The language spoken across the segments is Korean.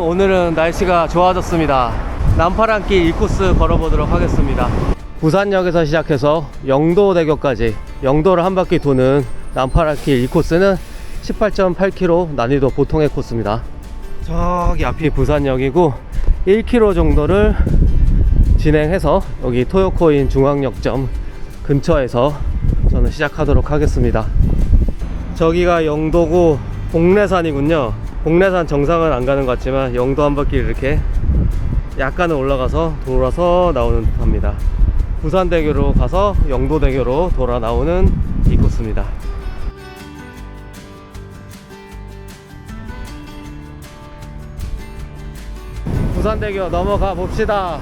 오늘은 날씨가 좋아졌습니다. 남파랑길 1코스 걸어보도록 하겠습니다. 부산역에서 시작해서 영도대교까지 영도를 한 바퀴 도는 남파랑길 2코스는 18.8km 난이도 보통의 코스입니다. 저기 앞이 부산역이고 1km 정도를 진행해서 여기 토요코인 중앙역점 근처에서 저는 시작하도록 하겠습니다. 저기가 영도고 복례산이군요. 복례산 정상은 안 가는 것 같지만 영도 한 바퀴 이렇게 약간은 올라가서 돌아서 나오는 듯합니다. 부산대교로 가서 영도대교로 돌아 나오는 이 코스입니다. 부산대교 넘어가 봅시다.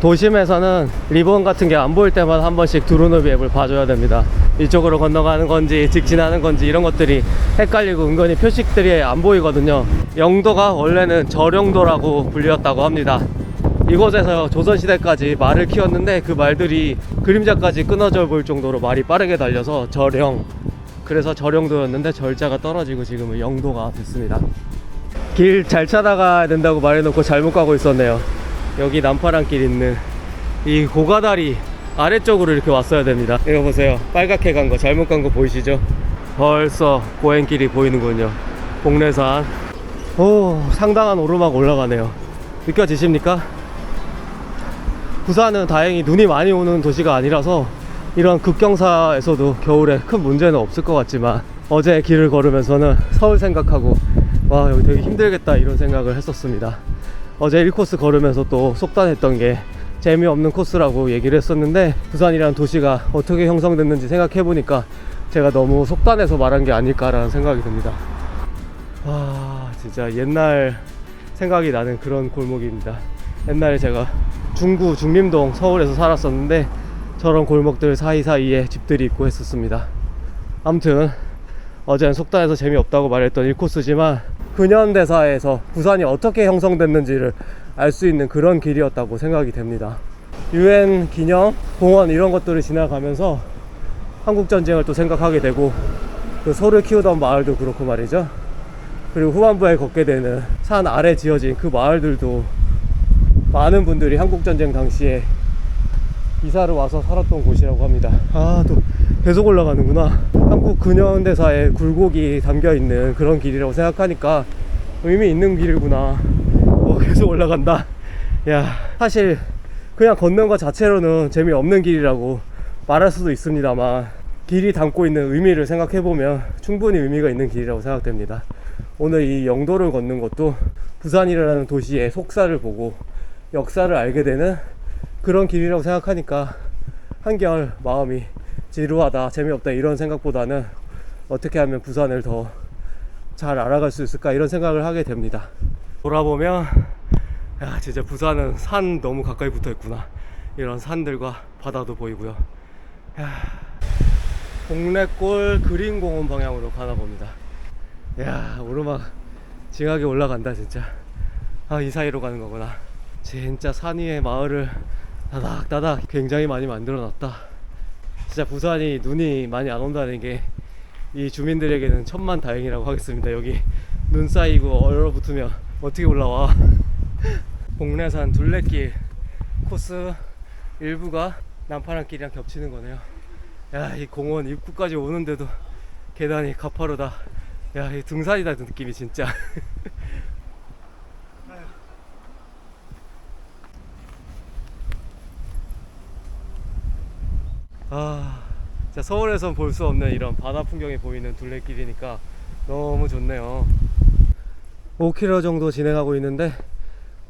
도심에서는 리본 같은 게 안 보일 때마다 한 번씩 드론업이 앱을 봐줘야 됩니다. 이쪽으로 건너가는 건지 직진하는 건지 이런 것들이 헷갈리고 은근히 표식들이 안 보이거든요. 영도가 원래는 절영도라고 불렸다고 합니다. 이곳에서 조선시대까지 말을 키웠는데 그 말들이 그림자까지 끊어져 보일 정도로 말이 빠르게 달려서 절영. 그래서 절영도였는데 절자가 떨어지고 지금은 영도가 됐습니다. 길 잘 찾아가야 된다고 말해놓고 잘못 가고 있었네요. 여기 남파랑길 있는 이 고가다리 아래쪽으로 이렇게 왔어야 됩니다. 이거 보세요. 빨갛게 간 거, 잘못 간 거 보이시죠? 벌써 고행길이 보이는군요. 복례산. 오, 상당한 오르막 올라가네요. 느껴지십니까? 부산은 다행히 눈이 많이 오는 도시가 아니라서 이런 급경사에서도 겨울에 큰 문제는 없을 것 같지만 어제 길을 걸으면서는 서울 생각하고 와 여기 되게 힘들겠다 이런 생각을 했었습니다. 어제 1코스 걸으면서 또 속단했던 게 재미없는 코스라고 얘기를 했었는데 부산이라는 도시가 어떻게 형성됐는지 생각해 보니까 제가 너무 속단해서 말한 게 아닐까라는 생각이 듭니다. 와 진짜 옛날 생각이 나는 그런 골목입니다. 옛날에 제가 중구 중림동 서울에서 살았었는데 저런 골목들 사이사이에 집들이 있고 했었습니다. 아무튼 어제는 속단해서 재미없다고 말했던 1코스지만 근현대사에서 부산이 어떻게 형성됐는지를 알 수 있는 그런 길이었다고 생각이 됩니다. 유엔 기념 공원 이런 것들을 지나가면서 한국 전쟁을 또 생각하게 되고 그 소를 키우던 마을도 그렇고 말이죠. 그리고 후반부에 걷게 되는 산 아래 지어진 그 마을들도 많은 분들이 한국 전쟁 당시에 이사를 와서 살았던 곳이라고 합니다. 아, 또 계속 올라가는구나. 한국 근현대사의 굴곡이 담겨 있는 그런 길이라고 생각하니까 의미 있는 길이구나. 어, 계속 올라간다. 야, 사실 그냥 걷는 것 자체로는 재미없는 길이라고 말할 수도 있습니다만 길이 담고 있는 의미를 생각해 보면 충분히 의미가 있는 길이라고 생각됩니다. 오늘 이 영도를 걷는 것도 부산이라는 도시의 속사를 보고 역사를 알게 되는 그런 길이라고 생각하니까 한결 마음이 지루하다, 재미없다 이런 생각보다는 어떻게 하면 부산을 더 잘 알아갈 수 있을까 이런 생각을 하게 됩니다. 돌아보면 야 진짜 부산은 산 너무 가까이 붙어 있구나. 이런 산들과 바다도 보이고요. 야, 동래골 그린공원 방향으로 가나 봅니다. 야 오르막 징하게 올라간다 진짜. 아 이 사이로 가는 거구나. 진짜 산 위에 마을을 다닥다닥 굉장히 많이 만들어 놨다. 진짜 부산이 눈이 많이 안 온다는 게 이 주민들에게는 천만 다행이라고 하겠습니다. 여기 눈 쌓이고 얼어붙으면 어떻게 올라와? 복례산 둘레길 코스 일부가 남파랑길이랑 겹치는 거네요. 야, 이 공원 입구까지 오는데도 계단이 가파르다. 야, 이 등산이다 느낌이 진짜. 아, 서울에선 볼 수 없는 이런 바다 풍경이 보이는 둘레길이니까 너무 좋네요. 5km 정도 진행하고 있는데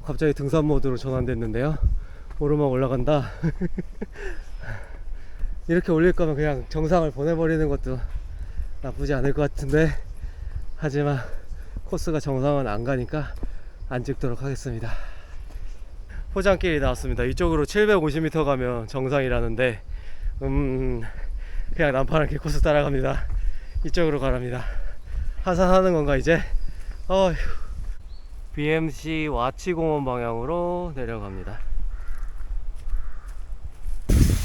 갑자기 등산 모드로 전환됐는데요. 오르막 올라간다. 이렇게 올릴 거면 그냥 정상을 보내버리는 것도 나쁘지 않을 것 같은데 하지만 코스가 정상은 안 가니까 안 찍도록 하겠습니다. 포장길이 나왔습니다. 이쪽으로 750m 가면 정상이라는데 음 그냥 남파랑길 코스 따라갑니다. 이쪽으로 가랍니다. 하산하는 건가 이제? 어휴. BMC 와치공원 방향으로 내려갑니다.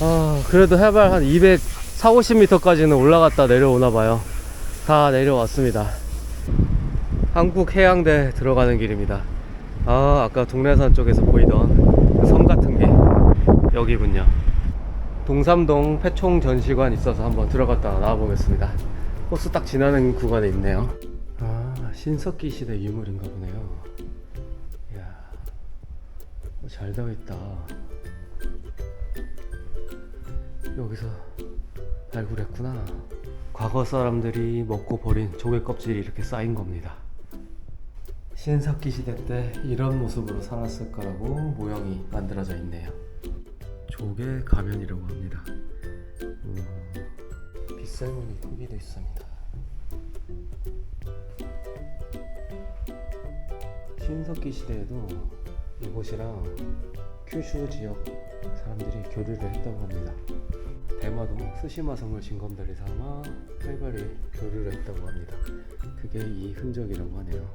아, 그래도 해발 한 200, 4, 50m까지는 올라갔다 내려오나 봐요. 다 내려왔습니다. 한국 해양대 들어가는 길입니다. 아, 아까 동래산 쪽에서 보이던 그 섬 같은 게 여기군요. 동삼동 패총 전시관 있어서 한번 들어갔다 나와 보겠습니다. 코스 딱 지나는 구간에 있네요. 아, 신석기 시대 유물인가 보네요. 이야, 어, 잘 되어 있다. 여기서 발굴했구나. 과거 사람들이 먹고 버린 조개 껍질이 이렇게 쌓인 겁니다. 신석기 시대 때 이런 모습으로 살았을 거라고 모형이 만들어져 있네요. 조개 가면이라고 합니다. 우와, 빗살무늬 크기도 있습니다. 신석기 시대에도 이곳이랑 큐슈 지역 사람들이 교류를 했다고 합니다. 대마도 스시마성을 징검다리 삼아 활발히 교류를 했다고 합니다. 그게 이 흔적이라고 하네요.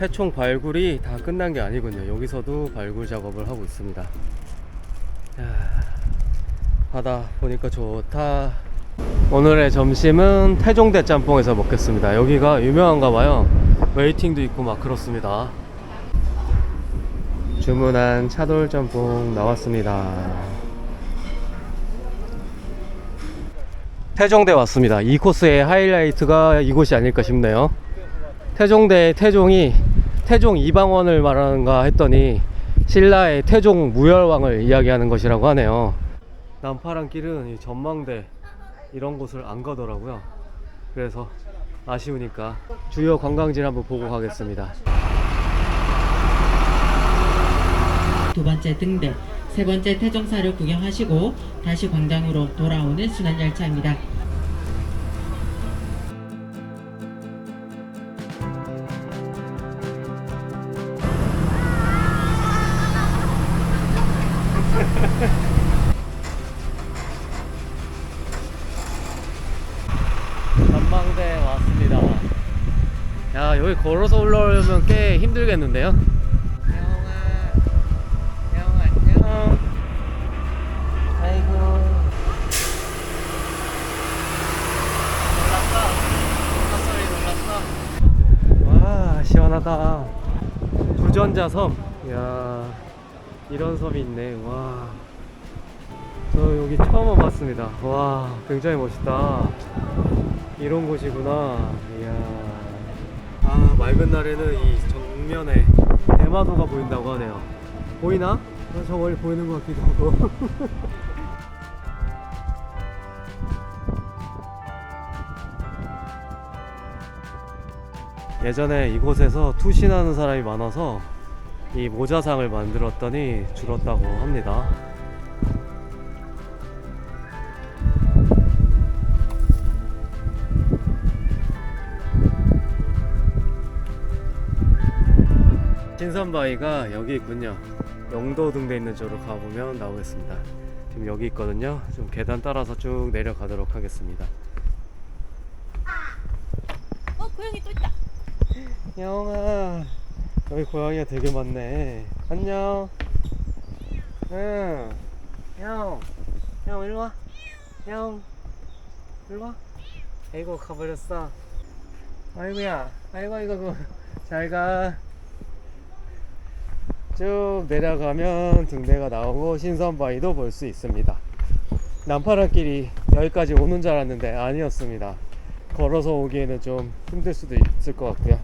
해총 발굴이 다 끝난 게 아니군요. 여기서도 발굴 작업을 하고 있습니다. 야, 바다 보니까 좋다. 오늘의 점심은 태종대 짬뽕에서 먹겠습니다. 여기가 유명한가 봐요. 웨이팅도 있고 막 그렇습니다. 주문한 차돌 짬뽕 나왔습니다. 태종대 왔습니다. 이 코스의 하이라이트가 이곳이 아닐까 싶네요. 태종대 태종이 태종 이방원을 말하는가 했더니 신라의 태종 무열왕을 이야기하는 것이라고 하네요. 남파란 길은 이 전망대 이런 곳을 안 가더라고요. 그래서 아쉬우니까 주요 관광지를 한번 보고 가겠습니다. 두 번째 등대, 세 번째 태종사를 구경하시고 다시 광장으로 돌아오는 순환 열차입니다. 야 여기 걸어서 올라오려면 꽤 힘들겠는데요? 영아, 영 안녕. 아이고. 놀랐어. 놀랐어. 와 시원하다. 주전자 섬. 야 이런 섬이 있네. 와. 저 여기 처음 와봤습니다. 와 굉장히 멋있다. 이런 곳이구나. 이야. 아, 맑은 날에는 이 정면에 대마도가 보인다고 하네요. 보이나? 어, 저 멀리 보이는 것 같기도 하고. 예전에 이곳에서 투신하는 사람이 많아서 이 모자상을 만들었더니 줄었다고 합니다. 신선바위가 여기 있군요. 영도 등대 있는 쪽으로 가보면 나오겠습니다. 지금 여기 있거든요. 좀 계단 따라서 쭉 내려가도록 하겠습니다. 어 고양이 또 있다. 영아, 여기 고양이가 되게 많네. 안녕. 응. 형, 형 일로 와. 형, 일로 와. 아이고 가버렸어. 아이고야, 아이고 아이고 잘 가. 쭉 내려가면 등대가 나오고 신선바위도 볼 수 있습니다. 남파란길이 여기까지 오는 줄 알았는데 아니었습니다. 걸어서 오기에는 좀 힘들 수도 있을 것 같고요.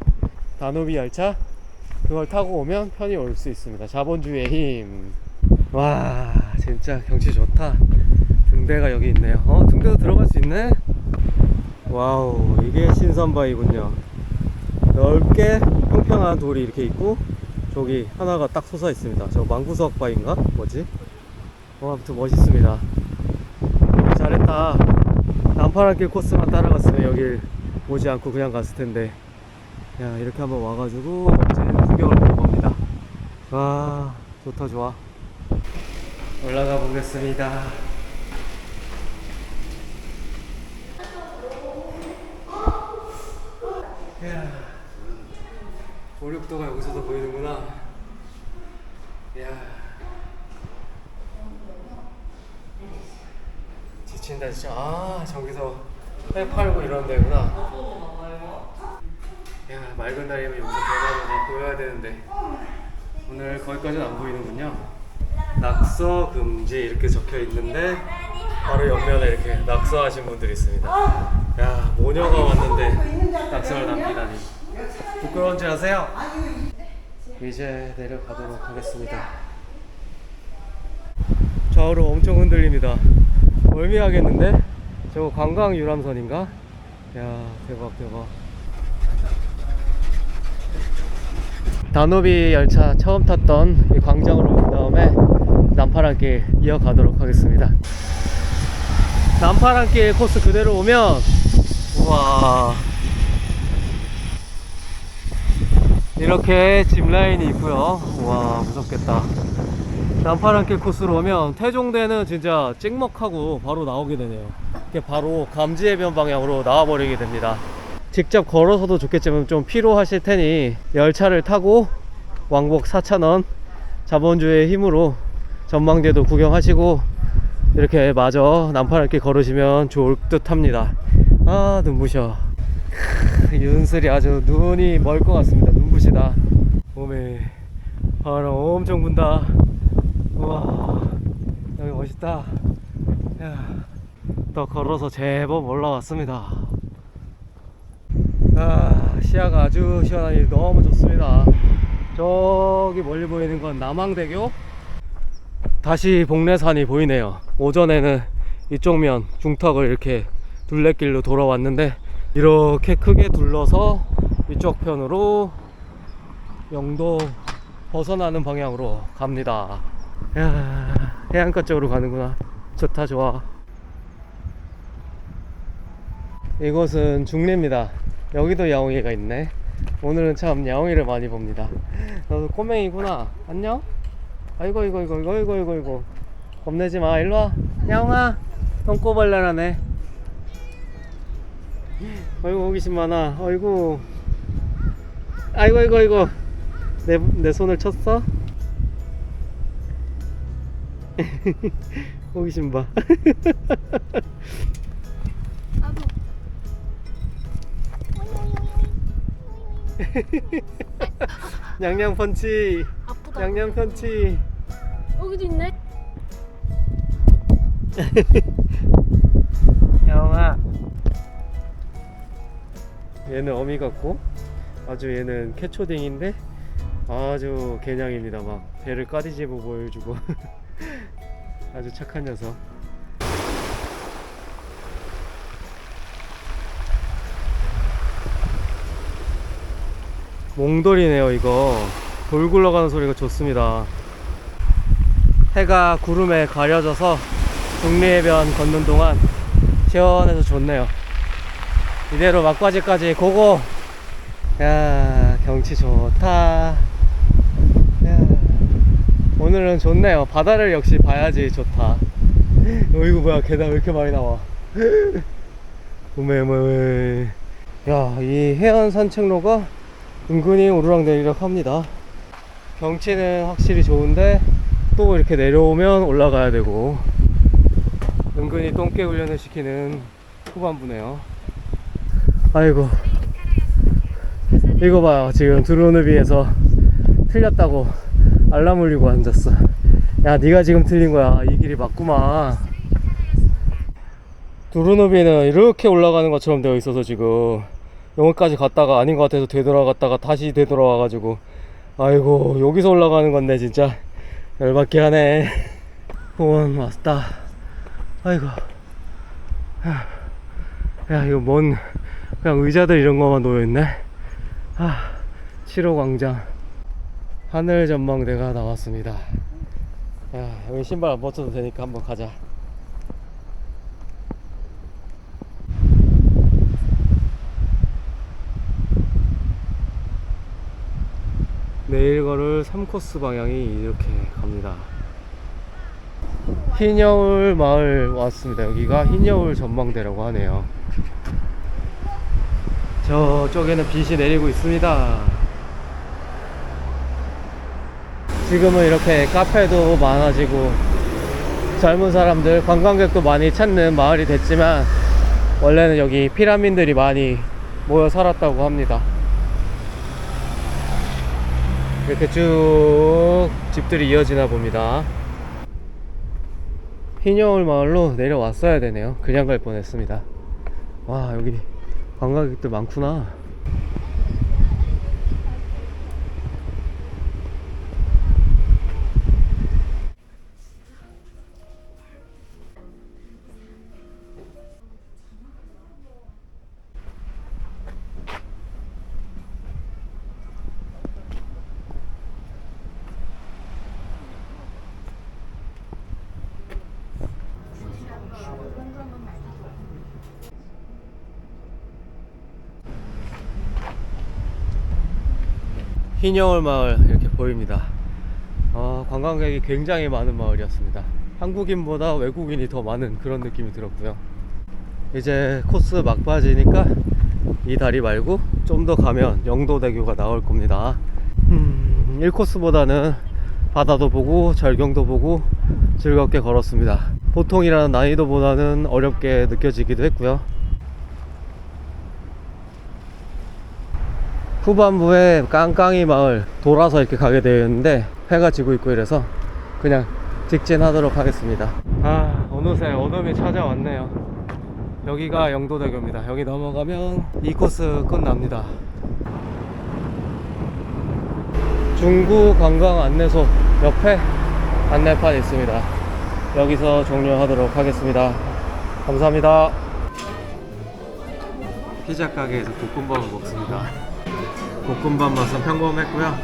다누비 열차 그걸 타고 오면 편히 올 수 있습니다. 자본주의의 힘. 와 진짜 경치 좋다. 등대가 여기 있네요. 어 등대도 들어갈 수 있네. 와우 이게 신선바위군요. 넓게 평평한 돌이 이렇게 있고 저기 하나가 딱 솟아 있습니다. 저 망구석바위인가? 뭐지? 어, 아무튼 멋있습니다. 잘했다. 남파란길 코스만 따라갔으면 여길 오지 않고 그냥 갔을 텐데. 야, 이렇게 한번 와가지고 이제 구경을 볼 겁니다. 와, 좋다, 좋아. 올라가 보겠습니다. 이야, 오륙도가 여기서도 보이는구나. 이야. 지친다 진짜. 아 저기서 회 팔고 이런 데구나. 야 맑은 날이면 여기서 대나무가 보여야 되는데 오늘 거기까지는 안 보이는군요. 낙서 금지 이렇게 적혀 있는데 바로 옆면에 이렇게 낙서하신 분들이 있습니다. 야 모녀가 왔는데 낙서를 남기다니 부끄러운지 아세요? 이제 내려가도록 하겠습니다. 좌우로 엄청 흔들립니다. 멀미하겠는데? 저거 관광 유람선인가? 야 대박 대박. 다노비 열차 처음 탔던 이 광장으로 온 다음에 남파랑길 이어가도록 하겠습니다. 남파랑길 코스 그대로 오면 우와 이렇게 짚라인이 있고요. 와 무섭겠다. 남파랑길 코스로 오면 태종대는 진짜 찍먹하고 바로 나오게 되네요. 이렇게 바로 감지해변 방향으로 나와버리게 됩니다. 직접 걸어서도 좋겠지만 좀 피로하실 테니 열차를 타고 왕복 4,000원 자본주의 힘으로 전망대도 구경하시고 이렇게 마저 남파랑길 걸으시면 좋을 듯 합니다. 아 눈부셔. 크, 윤슬이 아주 눈이 멀 것 같습니다. 눈부시다. 몸에 바람 엄청 분다. 우와 여기 멋있다. 야, 더 걸어서 제법 올라왔습니다. 아, 시야가 아주 시원하니 너무 좋습니다. 저기 멀리 보이는 건 남항대교. 다시 복례산이 보이네요. 오전에는 이쪽 면 중턱을 이렇게 둘레길로 돌아왔는데 이렇게 크게 둘러서 이쪽 편으로 영도 벗어나는 방향으로 갑니다. 야, 해안가 쪽으로 가는구나. 좋다, 좋아. 이곳은 중례입니다. 여기도 야옹이가 있네. 오늘은 참 야옹이를 많이 봅니다. 너도 꼬맹이구나. 안녕? 아이고, 이고, 이고, 이고, 이고, 이고, 이고. 겁내지 마. 일로 와. 야옹아. 똥꼬발랄하네. 아이고, 호기심 많아. 아이고. 아이고, 아이고, 아이고. 내, 내 손을 쳤어? 호기심 봐. 아부. 양양 펀치. 아프다. 양양 펀치. 여기도 있네. 야옹아. 얘는 어미 같고 아주 얘는 캐초딩인데 아주 개냥입니다. 막 배를 까디집어 보여주고 아주 착한 녀석. 몽돌이네요 이거 돌 굴러가는 소리가 좋습니다 해가 구름에 가려져서 북리해변 걷는 동안 시원해서 좋네요 이대로 막바지까지 고고. 야 경치 좋다. 야, 오늘은 좋네요. 바다를 역시 봐야지 좋다. 어이구 뭐야 계단 왜 이렇게 많이 나와? 오메오메 야이 해안 산책로가 은근히 오르락내리락 합니다. 경치는 확실히 좋은데 또 이렇게 내려오면 올라가야 되고. 은근히 똥개 훈련을 시키는 후반부네요 아이고. 이거 봐요 지금 드로누비에서 틀렸다고 알람 울리고 앉았어. 야 네가 지금 틀린 거야. 이 길이 맞구만. 두루누비는 이렇게 올라가는 것처럼 되어 있어서 지금 여기까지 갔다가 아닌 것 같아서 되돌아갔다가 다시 되돌아와 가지고. 아이고 여기서 올라가는 건데 진짜. 열받게 하네. 공원 왔다. 아이고. 야 이거 뭔 그냥 의자들 이런 거만 놓여있네 아 7호 광장 하늘 전망대가 나왔습니다 야 여기 신발 안 벗어도 되니까 한번 가자 내일 걸을 3코스 방향이 이렇게 갑니다. 흰여울 마을 왔습니다. 여기가 흰여울 전망대라고 하네요. 저쪽에는 빛이 내리고 있습니다. 지금은 이렇게 카페도 많아지고 젊은 사람들, 관광객도 많이 찾는 마을이 됐지만 원래는 여기 피라민들이 많이 모여 살았다고 합니다. 이렇게 쭉 집들이 이어지나 봅니다. 흰여울 마을로 내려왔어야 되네요. 그냥 갈 뻔했습니다. 와 여기 관광객들 많구나. 흰여울 마을 이렇게 보입니다. 아, 관광객이 굉장히 많은 마을이었습니다. 한국인보다 외국인이 더 많은 그런 느낌이 들었고요. 이제 코스 막바지니까 이 다리 말고 좀 더 가면 영도대교가 나올 겁니다. 음, 1코스보다는 바다도 보고 절경도 보고 즐겁게 걸었습니다. 보통이라는 난이도보다는 어렵게 느껴지기도 했고요. 후반부에 깡깡이 마을 돌아서 이렇게 가게 되어 있는데 해가 지고 있고 이래서 그냥 직진하도록 하겠습니다. 아 어느새 어둠이 찾아왔네요. 여기가 영도대교입니다. 여기 넘어가면 이 코스 끝납니다. 중구 관광 안내소 옆에 안내판 있습니다. 여기서 종료하도록 하겠습니다. 감사합니다. 피자 가게에서 볶음밥을 먹습니다 볶음밥 맛은 평범했고요.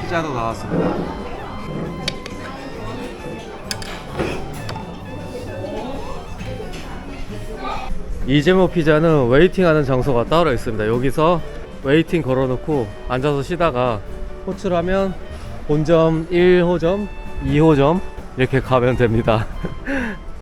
피자도 나왔습니다. 이재모 피자는 웨이팅하는 장소가 따로 있습니다. 여기서 웨이팅 걸어놓고 앉아서 쉬다가 호출하면 본점 1호점, 2호점 이렇게 가면 됩니다.